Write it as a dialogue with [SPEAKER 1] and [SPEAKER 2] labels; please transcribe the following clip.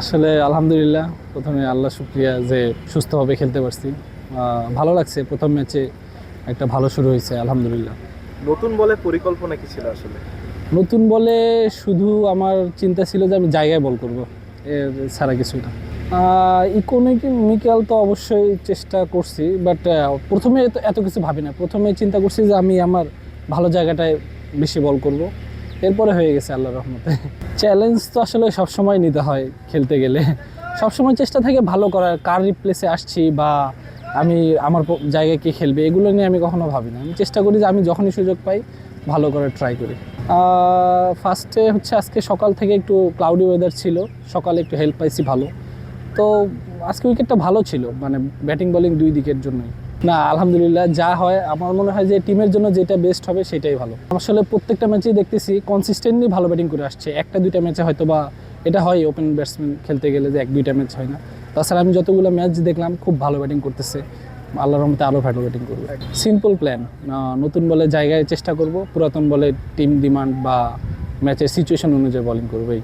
[SPEAKER 1] আসলে আলহামদুলিল্লাহ প্রথমে আল্লাহ শুক্রিয়া যে সুস্থভাবে খেলতে পারছি। ভালো লাগছে প্রথম ম্যাচে একটা ভালো শুরু হয়েছে আলহামদুলিল্লাহ।
[SPEAKER 2] নতুন বলে পরিকল্পনা কি ছিল আসলে?
[SPEAKER 1] নতুন বলে শুধু আমার চিন্তা ছিল যে আমি জায়গায় বল করব এর ছাড়া কিছু না ইকোনমিক্যাল তো অবশ্যই চেষ্টা করছি বাট প্রথমে তো এত কিছু ভাবি না। প্রথমে চিন্তা করছি যে আমি আমার ভালো জায়গাটায় বেশি বল করব। এরপরে হয়ে গেছে আল্লাহ রহমতে। চ্যালেঞ্জ তো আসলে সবসময় নিতে হয় খেলতে গেলে। সবসময় চেষ্টা থাকে ভালো করার, কার রিপ্লেসে আসছি বা আমি আমার জায়গায় কে খেলবে, এগুলো নিয়ে আমি কখনো ভাবি না। আমি চেষ্টা করি যে আমি যখনই সুযোগ পাই ভালো করে ট্রাই করি। ফার্স্টে হচ্ছে আজকে সকাল থেকে একটু ক্লাউডি ওয়েদার ছিল, সকালে একটু হেল্প পাইছি ভালো। তো আজকে উইকেটটা ভালো ছিল মানে ব্যাটিং বলিং দুই দিকের জন্যই। না, আলহামদুলিল্লাহ, যা হয়, আমার মনে হয় যে টিমের জন্য যেটা বেস্ট হবে সেটাই ভালো। আসলে প্রত্যেকটা ম্যাচেই দেখতেছি কনসিস্টেন্টলি ভালো ব্যাটিং করে আসছে। একটা, দুইটা ম্যাচে হয়তো বা এটা হয় ওপেন ব্যাটসম্যান খেলতে গেলে যে এক, দুইটা ম্যাচ হয় না। তাছাড়া আমি যতগুলো ম্যাচ দেখলাম, খুব ভালো ব্যাটিং করতেছে। আল্লাহর রহমতে আরও ভালো ব্যাটিং করবে। সিম্পল প্ল্যান নতুন বলে জায়গায় চেষ্টা করব, পুরাতন বলে টিম ডিমান্ড বা ম্যাচের সিচুয়েশন অনুযায়ী বলিং করবেই